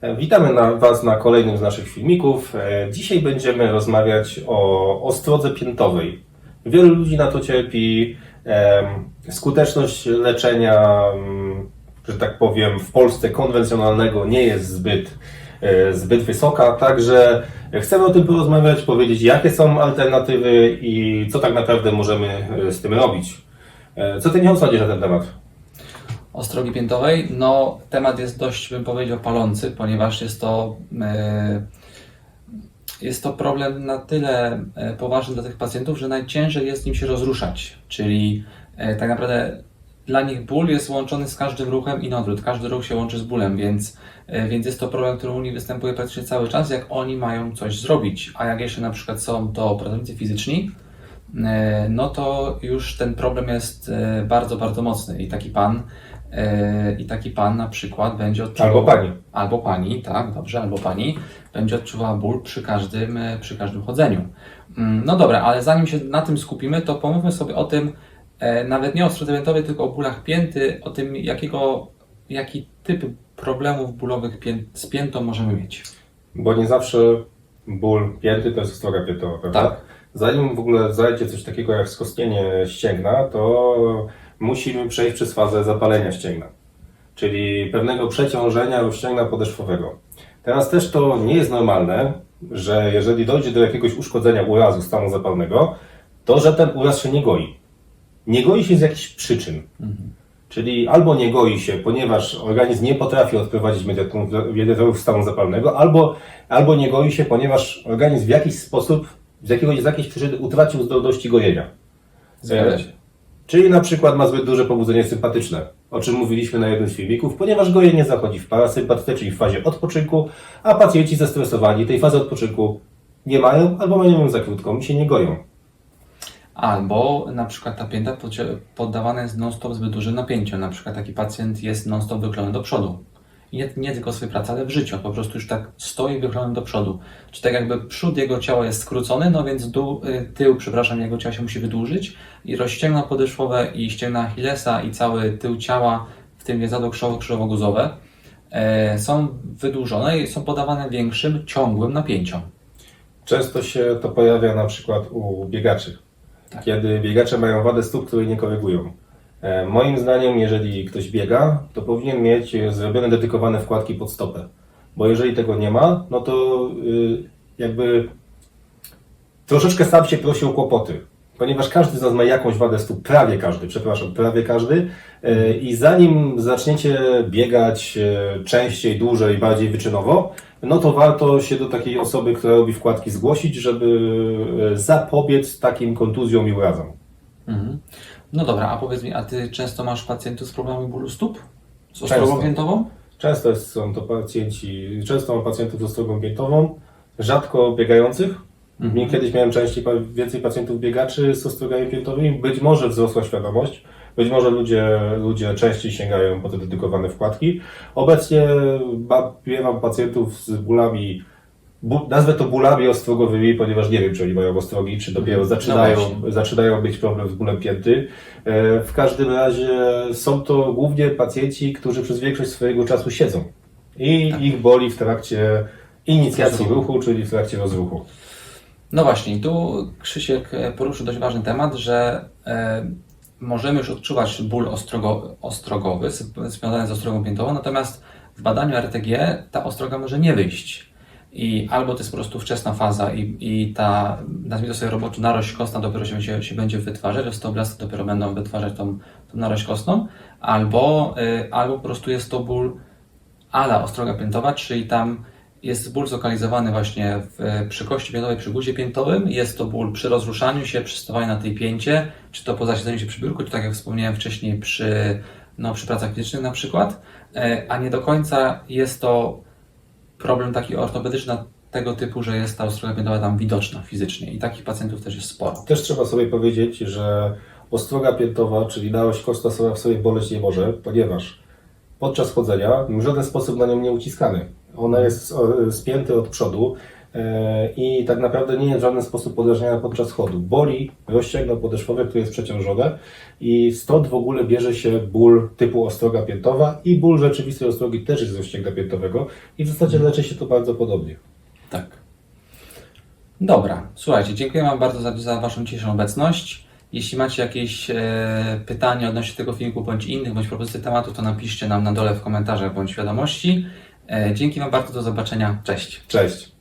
E, Witamy na Was na kolejnym z naszych filmików. E, Dzisiaj będziemy rozmawiać o ostrodze piętowej. Wielu ludzi na to cierpi. Skuteczność leczenia, mm, że tak powiem, w Polsce konwencjonalnego nie jest zbyt, e, zbyt wysoka, także chcemy o tym porozmawiać, powiedzieć jakie są alternatywy i co tak naprawdę możemy z tym robić. Co Ty nie sądzisz na ten temat? Ostrogi piętowej. No, temat jest dość, bym powiedział, palący, ponieważ jest to, e, jest to problem na tyle e, poważny dla tych pacjentów, że najciężej jest nim się rozruszać. Czyli e, tak naprawdę dla nich ból jest łączony z każdym ruchem i na odwrót. Każdy ruch się łączy z bólem, więc, więc jest to problem, który u nich występuje praktycznie cały czas, jak oni mają coś zrobić. A jak jeszcze na przykład są to pracownicy fizyczni, no to już ten problem jest bardzo, bardzo mocny i taki pan i taki pan na przykład będzie odczuwał Albo pani. albo pani, tak, dobrze, albo pani będzie odczuwała ból przy każdym, e, przy każdym chodzeniu. Mm, No dobra, ale zanim się na tym skupimy, to pomówmy sobie o tym, e, nawet nie o ostrodze piętowej, tylko o bólach pięty, o tym jakiego, jaki typ problemów bólowych pię, z piętą możemy mieć. Bo nie zawsze ból pięty to jest ostroga piętowa, prawda? Tak. Zanim w ogóle zajdzie coś takiego jak skostnienie ścięgna, to musimy przejść przez fazę zapalenia ścięgna, czyli pewnego przeciążenia ścięgna podeszwowego. Teraz też to nie jest normalne, że jeżeli dojdzie do jakiegoś uszkodzenia urazu stanu zapalnego, to że ten uraz się nie goi. Nie goi się z jakichś przyczyn. Czyli albo nie goi się, ponieważ organizm nie potrafi odprowadzić mediatorów mediatorów stanu zapalnego, albo, albo nie goi się, ponieważ organizm w jakiś sposób, z jakiegoś z jakiejś przyczyny utracił zdolności gojenia. Zgadza się. Czyli na przykład ma zbyt duże pobudzenie sympatyczne, o czym mówiliśmy na jednym z filmików, ponieważ gojenie zachodzi w parasympatyce, czyli w fazie odpoczynku, a pacjenci zestresowani tej fazy odpoczynku nie mają albo mają ją za krótką i się nie goją. Albo na przykład ta pięta poddawana jest non-stop zbyt dużym napięciu. Na przykład taki pacjent jest non-stop wychylony do przodu. Nie, nie tylko w swojej pracy, ale w życiu. Po prostu już tak stoi wychylony do przodu. Czy tak jakby przód jego ciała jest skrócony, no więc dół, y, tył, przepraszam, jego ciała się musi wydłużyć i rozścięgna podeszwowe i ścięgna Achillesa i cały tył ciała, w tym więzadło krzyżowo-krzyżowo-guzowe, e, są wydłużone i są podawane większym, ciągłym napięciom. Często się to pojawia na przykład u biegaczy, Tak. kiedy biegacze mają wadę stóp, której nie korygują. E, Moim zdaniem, jeżeli ktoś biega, to powinien mieć e, zrobione dedykowane wkładki pod stopę. Bo jeżeli tego nie ma, no to y, jakby troszeczkę sam się prosi o kłopoty. Ponieważ każdy z nas ma jakąś wadę stóp, prawie każdy, przepraszam, prawie każdy. E, I zanim zaczniecie biegać e, częściej, dłużej, bardziej wyczynowo, no to warto się do takiej osoby, która robi wkładki zgłosić, żeby e, zapobiec takim kontuzjom i urazom. Mhm. No dobra, a powiedz mi, a ty często masz pacjentów z problemami bólu stóp? Z ostrogą Często. piętową? Często jest- są to pacjenci, często mam pacjentów z ostrogą piętową, rzadko biegających. Mhm. Kiedyś miałem częściej, pa- więcej pacjentów biegaczy z ostrogami piętowymi. Być może wzrosła świadomość, być może ludzie, ludzie częściej sięgają po te dedykowane wkładki. Obecnie ba- miewam pacjentów z bólami, bu, nazwę to bólami ostrogowymi, ponieważ nie wiem, czy oni mają ostrogi, czy dopiero Mhm. No zaczynają, właśnie. zaczynają mieć problem z bólem pięty. E, W każdym razie są to głównie pacjenci, którzy przez większość swojego czasu siedzą i Tak. ich boli w trakcie inicjacji Rozruchu. ruchu, czyli w trakcie rozruchu. No właśnie, tu Krzysiek e, poruszył dość ważny temat, że e, możemy już odczuwać ból ostrogo, ostrogowy związany z ostrogą piętową, natomiast w badaniu RTG ta ostroga może nie wyjść. I albo to jest po prostu wczesna faza i, i ta, nazwijmy to sobie robotu narość kostna dopiero się, się, się będzie wytwarzać, osteoblasty dopiero będą wytwarzać tą, tą narość kostną, albo, y, albo po prostu jest to ból ala ostroga piętowa, czyli tam jest ból zlokalizowany właśnie w, przy kości piętowej, przy guzie piętowym. Jest to ból przy rozruszaniu się, przy stawaniu na tej pięcie, czy to po zasiedzeniu się przy biurku, czy tak jak wspomniałem wcześniej przy, no, przy pracach fizycznych na przykład, E, a nie do końca jest to problem taki ortopedyczny tego typu, że jest ta ostroga piętowa tam widoczna fizycznie i takich pacjentów też jest sporo. Też trzeba sobie powiedzieć, że ostroga piętowa, czyli narość kostna sama w sobie boleć nie może, ponieważ podczas chodzenia w żaden sposób na nią nie uciskamy. Ona jest spięty od przodu. E, i tak naprawdę nie jest w żaden sposób podrażniana podczas chodu. Boli rozścięgno podeszwowe, które jest przeciążone i stąd w ogóle bierze się ból typu ostroga piętowa i ból rzeczywistej ostrogi też jest z rozścięgna piętowego i w zasadzie leczy się to bardzo podobnie. Tak. Dobra, słuchajcie, dziękuję Wam bardzo za, za Waszą dzisiejszą obecność. Jeśli macie jakieś e, pytania odnośnie tego filmu, bądź innych, bądź propozycji tematów, to napiszcie nam na dole w komentarzach bądź wiadomości. E, dzięki Wam bardzo, do zobaczenia. Cześć. Cześć!